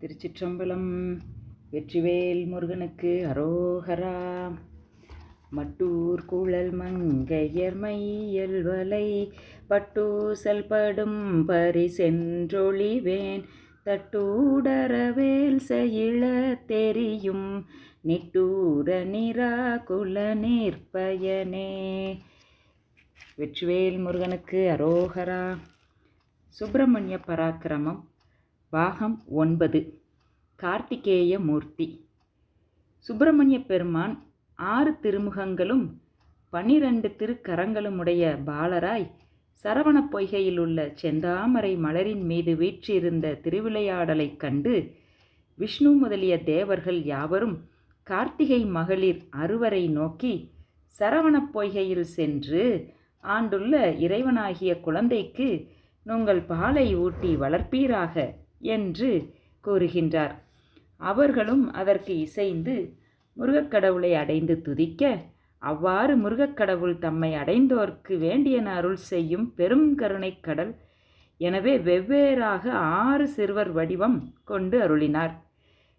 திருச்சிற்றம்பலம் வெற்றிவேல் முருகனுக்கு அரோகரா. மட்டூர் குழல் மங்கையர் மையல் வலை பட்டூசல் படும் பரிசென்றொழிவேன். தட்டூடரவேல் செயல தெரியும் நிட்டூர நிராகுல நிற்பயனே. வெற்றிவேல் முருகனுக்கு அரோகரா. சுப்பிரமணிய பராக்கிரமம். பாகம் ஒன்பது. கார்த்திகேய மூர்த்தி. சுப்பிரமணிய பெருமான் ஆறு திருமுகங்களும் பனிரெண்டு திருக்கரங்களுமுடைய பாலராய் சரவண பொய்கையில் உள்ள செந்தாமரை மலரின் மீது வீற்றிருந்த திருவிளையாடலைக் கண்டு விஷ்ணு முதலிய தேவர்கள் யாவரும் கார்த்திகை மகளிர் அறுவரை நோக்கி சரவணப் பொய்கையில் சென்று ஆண்டுள்ள இறைவனாகிய குழந்தைக்கு உங்கள் பாலை ஊட்டி வளர்ப்பீராக. என்று கூறுகின்றார். அவர்களும் அதற்கு இசைந்து முருகக்கடவுளை அடைந்து துதிக்க அவ்வாறு முருகக்கடவுள் தம்மை அடைந்தோர்க்கு வேண்டியன அருள் செய்யும் பெரும் கருணை கடல் எனவே வெவ்வேறாக ஆறு சிறுவர் வடிவம் கொண்டு அருளினார்.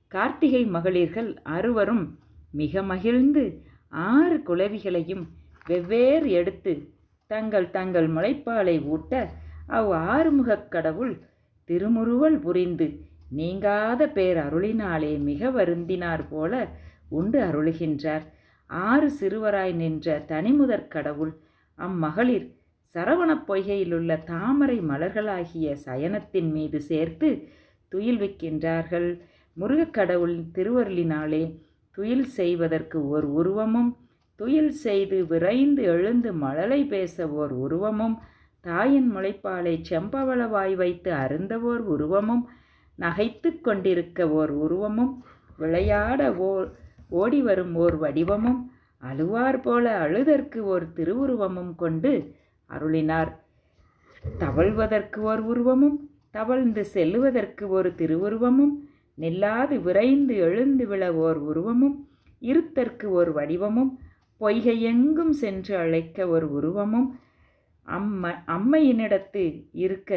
கார்த்திகை மகளிர்கள் அறுவரும் மிக மகிழ்ந்து ஆறு குளவிகளையும் வெவ்வேறு எடுத்து தங்கள் தங்கள் முளைப்பாலை ஊட்ட அவ் ஆறுமுகக் கடவுள் திருமுருவல் புரிந்து நீங்காத பேர் அருளினாலே மிக வருந்தினார் போல உண்டு அருளுகின்றார். ஆறு சிறுவராய் நின்ற தனிமுதற் கடவுள் அம்மகளிர் சரவணப் பொய்கையிலுள்ள தாமரை மலர்களாகிய சயனத்தின் மீது சேர்த்து துயில்விக்கின்றார்கள் முருகக் கடவுள் திருவருளினாலே துயில் செய்வதற்கு ஓர் உருவமும் துயில் செய்து விரைந்து எழுந்து மழலை பேச ஓர் உருவமும் தாயின் முளைப்பாலை செம்பவளவாய் வைத்து அருந்தவோர் உருவமும் நகைத்து கொண்டிருக்க ஓர் உருவமும் விளையாட ஓர் ஓடி வரும் ஓர் வடிவமும் அழுவார் போல அழுதற்கு ஓர் திருவுருவமும் கொண்டு அருளினார். தவழ்வதற்கு ஓர் உருவமும் தவழ்ந்து செல்லுவதற்கு ஒரு திருவுருவமும் நில்லாது விரைந்து எழுந்து விழ ஓர் உருவமும் இருத்தற்கு ஒரு வடிவமும் பொய்கை எங்கும் சென்று அழைக்க ஒரு உருவமும் அம்ம அம்மையினிடத்து இருக்க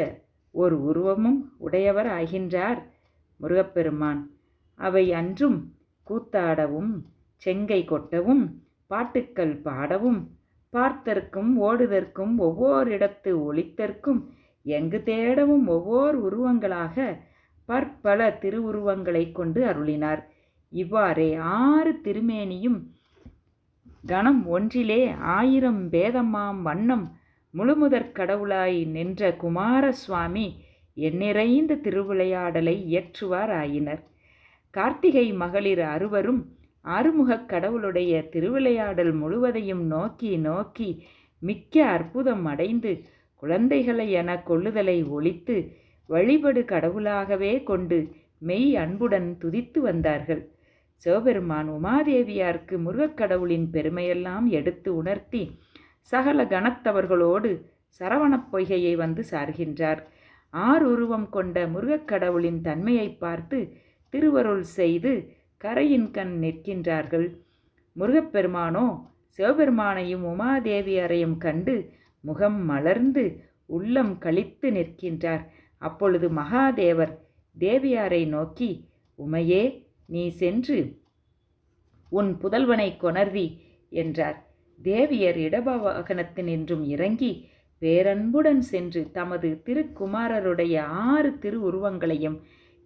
ஒரு உருவமும் உடையவர் ஆகின்றார் முருகப்பெருமான். அவை அன்றும் கூத்தாடவும் செங்கை கொட்டவும் பாட்டுக்கள் பாடவும் பார்த்தற்கும் ஓடுதற்கும் ஒவ்வொரு இடத்து ஒளித்தற்கும் எங்கு தேடவும் ஒவ்வொரு உருவங்களாக பற்பல திருவுருவங்களை கொண்டு அருளினார். இவ்வாறே ஆறு திருமேனியும் கணம் ஒன்றிலே ஆயிரம் பேதமாம் வண்ணம் முழுமுதற் கடவுளாய் நின்ற குமாரசுவாமி எண்ணிறைந்த திருவிளையாடலை இயற்றுவார் ஆயினர் கார்த்திகை மகளிர் அறுவரும் ஆறுமுகக் கடவுளுடைய திருவிளையாடல் முழுவதையும் நோக்கி நோக்கி மிக்க அற்புதம் அடைந்து குழந்தைகளை என கொள்ளுதலை ஒழித்து வழிபடு கடவுளாகவே கொண்டு மெய் அன்புடன் துதித்து வந்தார்கள். சிவபெருமான் உமாதேவியாருக்கு முருகக்கடவுளின் பெருமையெல்லாம் எடுத்து உணர்த்தி சகல கணத்தவர்களோடு சரவணப் பொய்கையை வந்து சார்கின்றார். ஆறு உருவம் கொண்ட முருகக்கடவுளின் தன்மையை பார்த்து திருவருள் செய்து கரையின் கண் நிற்கின்றார்கள். முருகப்பெருமானோ சிவபெருமானையும் உமாதேவியரையும் கண்டு முகம் மலர்ந்து உள்ளம் கழித்து நிற்கின்றார். அப்பொழுது மகாதேவர் தேவியாரை நோக்கி உமையே நீ சென்று உன் புதல்வனை கொணர்வி என்றார். தேவியர் இடபவாகனத்தினின்றும் இறங்கி பேரன்புடன் சென்று தமது திருக்குமாரருடைய ஆறு திரு உருவங்களையும்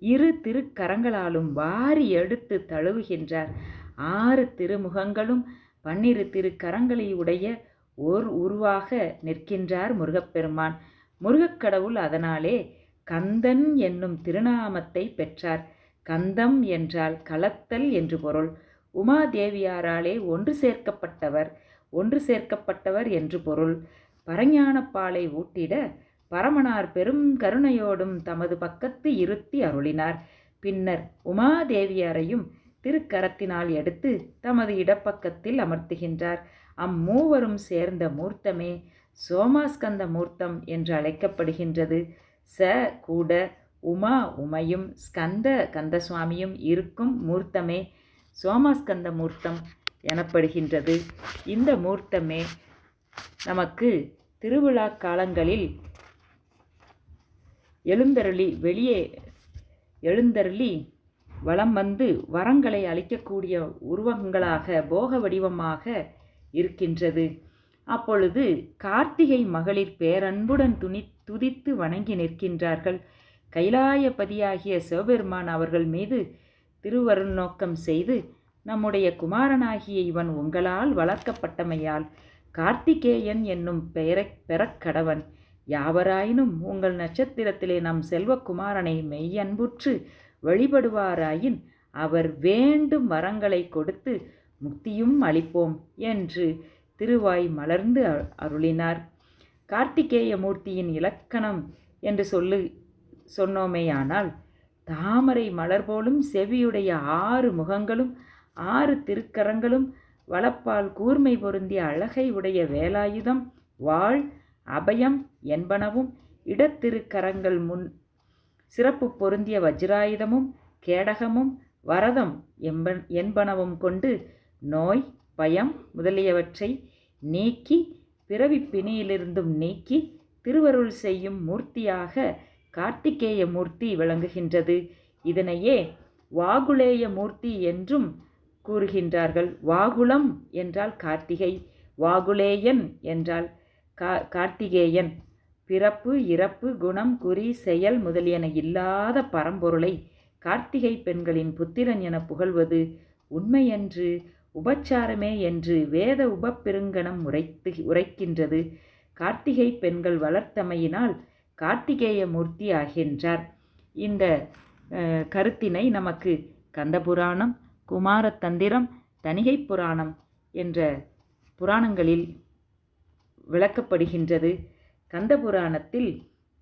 இரு திருக்கரங்களாலும் வாரி எடுத்து தழுவுகின்றார். ஆறு திருமுகங்களும் பன்னிரு திருக்கரங்களை உடைய ஓர் உருவாக நிற்கின்றார் முருகப்பெருமான். முருகக்கடவுள் அதனாலே கந்தன் என்னும் திருநாமத்தை பெற்றார். கந்தம் என்றால் கலத்தல் என்று பொருள். உமாதேவியாராலே ஒன்று சேர்க்கப்பட்டவர் ஒன்று சேர்க்கப்பட்டவர் என்று பொருள். பரஞானப்பாலை ஊட்டிட பரமனார் பெரும் கருணையோடும் தமது பக்கத்து இருத்தி அருளினார். பின்னர் உமாதேவியாரையும் திருக்கரத்தினால் எடுத்து தமது இடப்பக்கத்தில் அமர்த்துகின்றார். அம்மூவரும் சேர்ந்த மூர்த்தமே சோமாஸ்கந்த மூர்த்தம் என்று அழைக்கப்படுகின்றது. ச கூட உமா உமையும் ஸ்கந்த கந்தசுவாமியும் இருக்கும் மூர்த்தமே சோமாஸ்கந்த மூர்த்தம் எனப்படுகின்றது. இந்த மூர்த்தமே நமக்கு திருவிழா காலங்களில் எழுந்தருளி வெளியே எழுந்தருளி வலம் வந்து வரங்களை அளிக்கக்கூடிய உருவங்களாக போக வடிவமாக இருக்கின்றது. அப்பொழுது கார்த்திகை மகளிர் பேரன்புடன் துணி துதித்து வணங்கி நிற்கின்றார்கள். கைலாயபதியாகிய சிவபெருமான் அவர்கள் மீது திருவருநோக்கம் செய்து நம்முடைய குமாரனாகிய இவன் உங்களால் வளர்க்கப்பட்டமையால் கார்த்திகேயன் என்னும் பெயரை பெறக்கடவன் யாவராயினும் உங்கள் நட்சத்திரத்திலே நம் செல்வக்குமாரனை மெய்யன்புற்று வழிபடுவாராயின் அவர் வேண்டும் வரங்களை கொடுத்து முக்தியும் அளிப்போம் என்று திருவாய் மலர்ந்து அருளினார். கார்த்திகேய மூர்த்தியின் இலக்கணம் என்று சொல்லு சொன்னோமேயானால் தாமரை மலர் போலும் செவியுடைய ஆறு முகங்களும் ஆறு திருக்கரங்களும் வளப்பால் கூர்மை பொருந்திய அழகை உடைய வேலாயுதம் வாழ் அபயம் என்பனவும் இடத்திருக்கரங்கள் முன் சிறப்பு பொருந்திய வஜ்ராயுதமும் கேடகமும் வரதம் என்பன் என்பனவும் கொண்டு நோய் பயம் முதலியவற்றை நீக்கி பிறவி பிணியிலிருந்தும் நீக்கி திருவருள் செய்யும் மூர்த்தியாக கார்த்திகேய மூர்த்தி விளங்குகின்றது. இதனையே வாகுலேய மூர்த்தி என்றும் கூறுகின்றார்கள். வாகுலம் என்றால் கார்த்திகை வாகுலேயன் என்றால் கா கார்த்திகேயன். பிறப்பு இறப்பு குணம் குறி செயல் முதலியன இல்லாத பரம்பொருளை கார்த்திகை பெண்களின் புத்திரன் என புகழ்வது உண்மையன்று உபச்சாரமே என்று வேத உபப்பெருங்கணம் உரைத்து உரைக்கின்றது. கார்த்திகை பெண்கள் வளர்த்தமையினால் கார்த்திகேய மூர்த்தி ஆகின்றார். இந்த கருத்தினை நமக்கு கந்தபுராணம் குமாரத்தந்திரம் தணிகை புராணம் என்ற புராணங்களில் விளக்கப்படுகின்றது. கந்த புராணத்தில்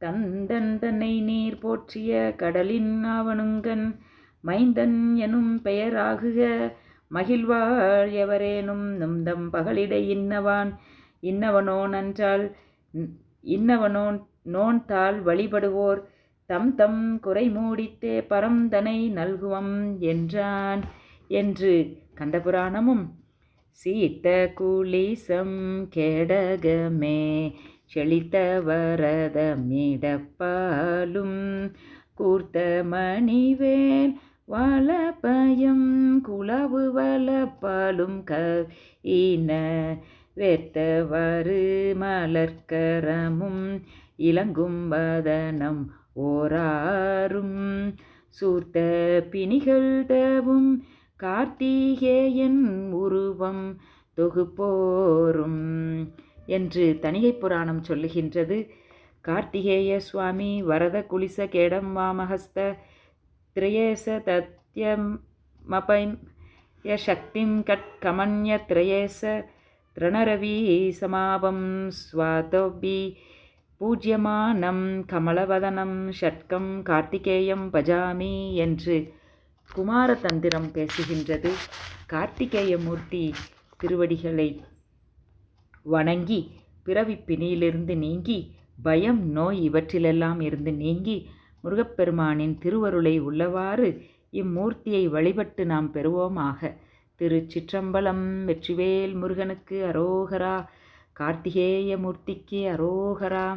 கந்தன் தன்னை நீர் போற்றிய கடலின் ஆவணுங்கன் மைந்தன் எனும் பெயராகுக மகிழ்வாழ் எவரேனும் நும்தம் பகலிடை இன்னவான் இன்னவனோ நன்றால் இன்னவனோன் நோன்தால் வழிபடுவோர் தம் தம் குறை மூடித்தே பரந்தனை நல்குவம் என்றான் என்று கண்டபுராணமும் சீத்த குளிசம் கேடகமே செழித்த வரதமிடப்பாலும் கூர்த்த மணிவேல் வளபயம் குளவு வளப்பாலும் க ஈன வேர்த்தவாறு மலர்க்கரமும் இளங்கும்பதனம் ஓராறும். ஓராரும் சூர்த்த பிணிகள் தவும் கார்த்திகேயன் உருவம் தொகுப்போரும். என்று தணிகை புராணம் சொல்லுகின்றது. கார்த்திகேய சுவாமி வரத குலிச கேடம் வாமஹஸ்த திரையேச தத்யமபைம் சக்திம் கட் கமன்ய திரையேச திரணரவி சமாபம் ஸ்வாதோபி பூஜ்யமானம் கமலவதனம் ஷட்கம் கார்த்திகேயம் பஜாமி என்று குமாரதந்திரம் பேசுகின்றது. கார்த்திகேயமூர்த்தி திருவடிகளை வணங்கி பிறவி பிணியிலிருந்து நீங்கி பயம் நோய் இவற்றிலெல்லாம் இருந்து நீங்கி முருகப்பெருமானின் திருவருளை உள்ளவாறு இம்மூர்த்தியை வழிபட்டு நாம் பெறுவோமாக. திருச்சிற்றம்பலம் வெற்றிவேல் முருகனுக்கு அரோகரா கார்த்திகேய மூர்த்திக்கு அரோகரா.